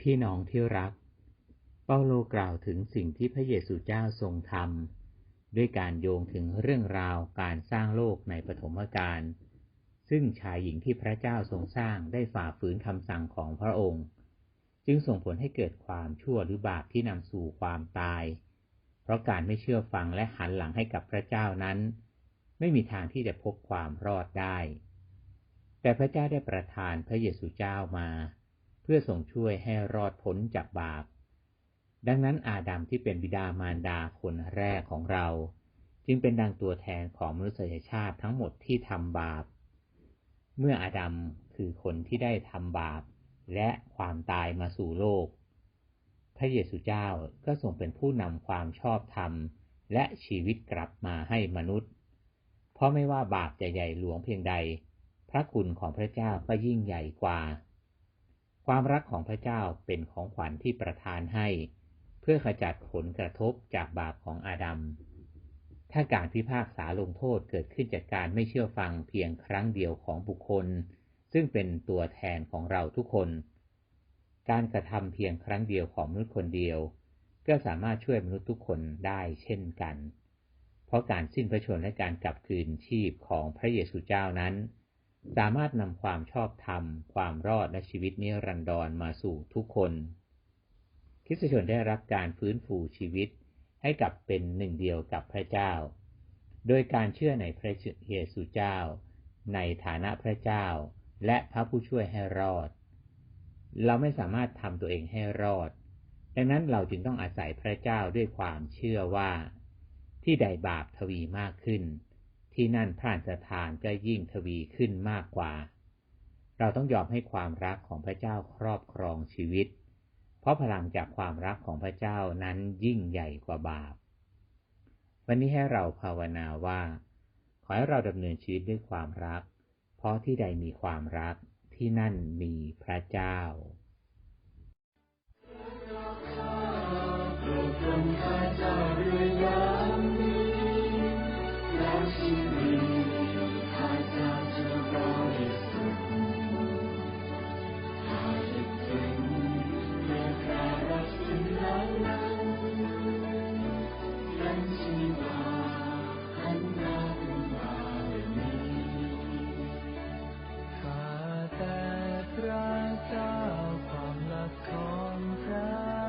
พี่น้องที่รัก เปาโลกล่าวถึงสิ่งที่พระเยซูเจ้าทรงทำด้วยการโยงถึงเรื่องราวการสร้างโลกในปฐมกาลซึ่งชายหญิงที่พระเจ้าทรงสร้างได้ฝ่าฝืนคำสั่งของพระองค์ จึงส่งผลให้เกิดความชั่วหรือบาปที่นำสู่ความตาย เพราะการไม่เชื่อฟังและหันหลังให้กับพระเจ้านั้น ไม่มีทางที่จะพบความรอดได้ แต่พระเจ้าได้ประทานพระเยซูเจ้ามา พื่อส่งช่วยให้รอดพ้นจากบาป ดังนั้นอาดัมที่เป็นบิดามารดาคนแรกของเรา จึงเป็นดังตัวแทนของมนุษยชาติทั้งหมดที่ทำบาป เมื่ออาดัมคือคนที่ได้ทำบาป และความตายมาสู่โลก พระเยซูเจ้าก็ทรงเป็นผู้นำความชอบธรรม และชีวิตกลับมาให้มนุษย์ เพราะไม่ว่าบาปจะใหญ่หลวงเพียงใด พระคุณของพระเจ้าก็ยิ่งใหญ่กว่า ความรักของพระเจ้าเป็นของขวัญที่ประทานให้ เพื่อขจัดผลกระทบจากบาปของอาดัม ถ้าการพิพากษาลงโทษเกิดขึ้นจากการไม่เชื่อฟังเพียงครั้งเดียวของบุคคล ซึ่งเป็นตัวแทนของเราทุกคน การกระทำเพียงครั้งเดียวของมนุษย์คนเดียว ก็สามารถช่วยมนุษย์ทุกคนได้เช่นกัน เพราะการสิ้นพระชนและการกลับคืนชีพของพระเยซูเจ้านั้น สามารถนำความชอบธรรม ความรอดและชีวิตนิรันดรมาสู่ทุกคนคริสตชนได้รับการฟื้นฟูชีวิตให้กลับเป็นหนึ่งเดียวกับพระเจ้า โดยการเชื่อในพระเยซูเจ้า ในฐานะพระเจ้า และพระผู้ช่วยให้รอด เราไม่สามารถทำตัวเองให้รอด ดังนั้นเราจึงต้องอาศัยพระเจ้าด้วยความเชื่อว่า ที่ใดบาปทวีมากขึ้น ที่นั่นพระราชทานก็ยิ่งทวีขึ้นมากกว่า เราต้องยอมให้ความรักของพระเจ้าครอบครองชีวิต เพราะพลังจากความรักของพระเจ้านั้นยิ่งใหญ่กว่าบาป วันนี้ให้เราภาวนาว่า ขอให้เราดำเนินชีวิตด้วยความรัก เพราะที่ใดมีความรักที่นั่นมีพระเจ้า ระเจ้าความรักของพระ